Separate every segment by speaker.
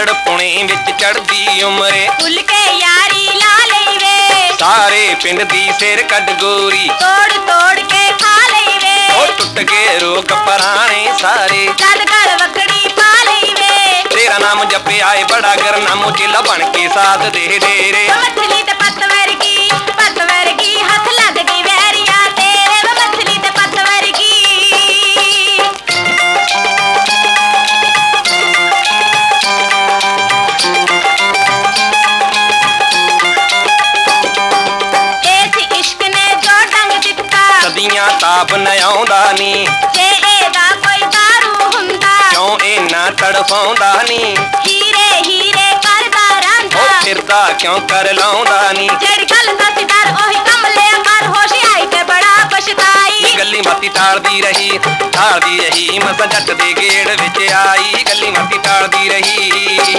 Speaker 1: ਸਾਰੀ ਉਮਰੇ।
Speaker 2: ਭੁੱਲ ਕੇ ਯਾਰੀ ਲਾ ਲਈ ਵੇ
Speaker 1: ਸਾਰੇ ਪਿੰਡ ਦੀ ਸਿਰ ਕੱਢ ਗੋਰੀ।
Speaker 2: ਤੋੜ ਤੋੜ ਕੇ ਖਾ ਲਈ
Speaker 1: ਉਹ
Speaker 2: ਵੇ
Speaker 1: ਟੁੱਟ ਗਏ ਰੋਕ ਪਰਾਣੇ ਸਾਰੇ।
Speaker 2: ਚੱਲ ਕਰ ਵਕੜੀ ਪਾ ਲਈ ਵੇ
Speaker 1: ਤੇਰਾ ਨਾਮ ਜਪਿਆ ਏ ਬੜਾ ਗਰਨਾਮੋ ਚੇਲਾ ਬਣ ਕੇ ਸਾਧ ਦੇ ਡੇਰੇ। ਸਦੀਆਂ ਤਾਪ ਨ ਆਉਂਦਾ ਨੀ।
Speaker 2: ਜੇ ਇਹਦਾ ਕੋਈ ਦਾਰੂ ਹੁੰਦਾ?
Speaker 1: ਕਿਉਂ ਇੰਨਾ ਤੜਫਾਉਂਦਾ ਨੀ?
Speaker 2: ਹੀਰੇ ਹੀਰੇ ਕਰਦਾ
Speaker 1: ਉਹ
Speaker 2: ਰਹਿੰਦਾ
Speaker 1: ਫਿਰਦਾ ਕਿਉਂ ਕਰ ਲਾਉਂਦਾ ਨੀ?
Speaker 2: ਜਿਹੜੀ ਗੱਲ ਸੱਚਦਾਰ ਉਹੀ ਕੰਮ ਲਿਆ ਕਰ। ਹੋਸ਼ਿਆਈ ਤੇ ਬੜਾ ਪਛਤਾਈ।
Speaker 1: ਗੱਲੀ ਮਾਤੀ ਟਾਲਦੀ ਰਹੀ ਟਾਲਦੀ ਰਹੀ। ਮਸਾਂ ਜੱਟ ਦੇ ਗੇੜ ਵਿੱਚ ਆਈ। ਗੱਲੀ ਮਾਤੀ ਟਾਲਦੀ ਰਹੀ।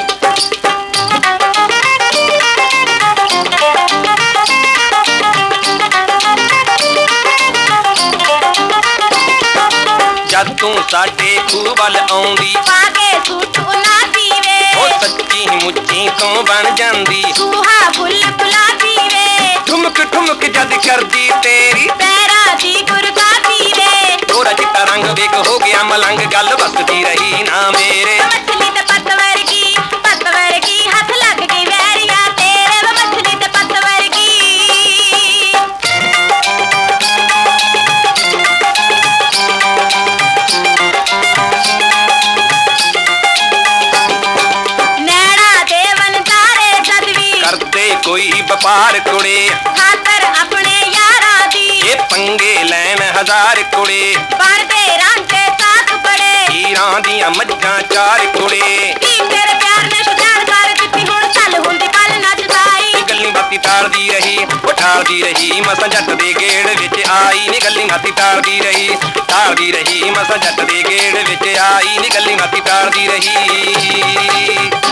Speaker 1: ਜਦ ਤੂੰ ਸਾਡੇ ਖੂਹ ਵੱਲ ਆਉਂਦੀ
Speaker 2: ਪਾ ਕੇ ਸੂਟ
Speaker 1: ਉਹ
Speaker 2: ਪੀਵੇ
Speaker 1: ਸੱਚੀ ਮੁੱਚੀ ਤੋਂ ਬਣ ਜਾਂਦੀ।
Speaker 2: ਸੂਹਾ ਫੁੱਲ ਗੁਲਾਬੀ ਵੇ
Speaker 1: ਠੁਮਕ ਠੁਮਕ ਜਦ ਕਰਦੀ ਤੇਰੀ।
Speaker 2: ਪੈਰਾ ਦੀ ਗੁਰਦਾ ਪੀਵੇ।
Speaker 1: ਥੋੜਾ ਚਿੱਟਾ ਰੰਗ ਵੇਖ ਹੋ ਗਿਆ ਮਲੰਗ ਗੱਲ ਵਸਦੀ ਰਹੀ ਨਾ ਮੇਰੇ। ਕੋਈ ਵਪਾਰ ਕੁੜੇ।
Speaker 2: ਖਾਤਰ ਆਪਣੇ ਯਾਰਾਂ ਦੀ।
Speaker 1: ਇਹ ਪੰਗੇ ਲੈਣ ਹਜ਼ਾਰ ਕੁੜੇ।
Speaker 2: ਬਣਦੇ ਰਾਂਝੇ ਸਾਥ ਬੜੇ।
Speaker 1: ਹੀਰਾਂ ਦੀਆਂ ਮੱਝਾਂ ਚਾਰ ਕੁੜੇ।
Speaker 2: ਤੇਰੇ ਪਿਆਰ ਨੇ ਸ਼ੁਜਾਨ ਕਰ ਦਿੱਤੀ ਹੁਣ ਚੱਲ ਹੁੰਦੀ ਪਲ ਨੱਚਦਾਈ।
Speaker 1: ਗੱਲੀ ਬਾਤੀ ਟਾਲਦੀ ਰਹੀ ਉਹ ਟਾਲਦੀ ਰਹੀ ਮਸਾਂ ਜੱਟ ਦੇ ਗੇੜ ਵਿੱਚ ਆਈ। ਨੀ ਗੱਲੀ ਬਾਤੀ ਟਾਲਦੀ ਰਹੀ ਟਾਲਦੀ ਰਹੀ ਮਸਾਂ ਜੱਟ ਦੇ ਗੇੜ ਵਿੱਚ ਆਈ। ਨੀ ਗੱਲੀ ਬਾਤੀ ਟਾਲਦੀ ਰਹੀ।